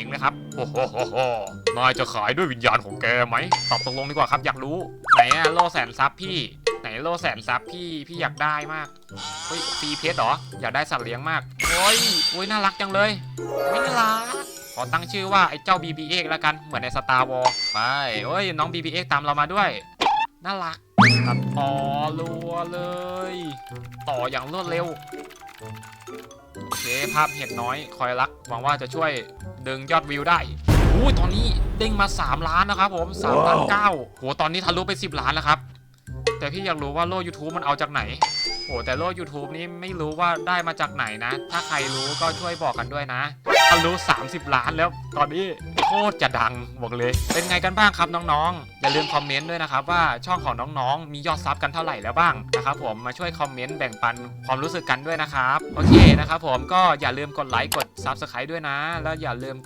องนะครับโอ้โหโหนายจะขายด้วยวิญญาณของแกไหมตอบตกลงดีกว่าครับอยากรู้ ไหนอะโลแสนซับพี่ ไหนโลแสนซับพี่พี่อยากได้มากเฮ้ยฟรีเพชรเหรออยากได้สัตว์เลี้ยงมากโอ้ยโอ้ยน่ารักจังเลยไม่น่ารักขอตั้งชื่อว่าไอ้เจ้า BB-X แล้วกันเหมือนในสตาร์วอลไปโอ้ยน้อง BB-X ตามเรามาด้วย น่ารักตัดต่อรัวเลย ต่ออย่างรวดเร็ว เค ภาพเห็ดน้อยคอยรัก หวังว่าจะช่วยดึงยอดวิวได้อู้ยตอนนี้เด้งมา 3 ล้านนะครับผม3ล้านเก้าโหตอนนี้ทะลุไป 10 ล้านแล้วครับ แต่พี่อยากรู้ว่าโล่ YouTube มันเอาจากไหนโหแต่โล่ YouTube นี้ไม่รู้ว่าได้มาจากไหนนะ ถ้าใครรู้ก็ช่วยบอกกันด้วยนะ ทะลุ30 ล้านแล้วตอนนี้โคตรจะดังบอกเลย เป็นไงกันบ้างครับน้องๆอย่าลืมคอมเมนต์ด้วยนะครับว่าช่องของน้องๆ มียอดซับกันเท่าไหร่แล้วบ้างนะครับผมมาช่วยคอมเมนต์แบ่งปันความรู้สึกกันด้วยนะครับโอเคนะครับผมก็อย่าลืมกดไลค์กด Subscribe ด้วยนะ แล้วอย่าลืม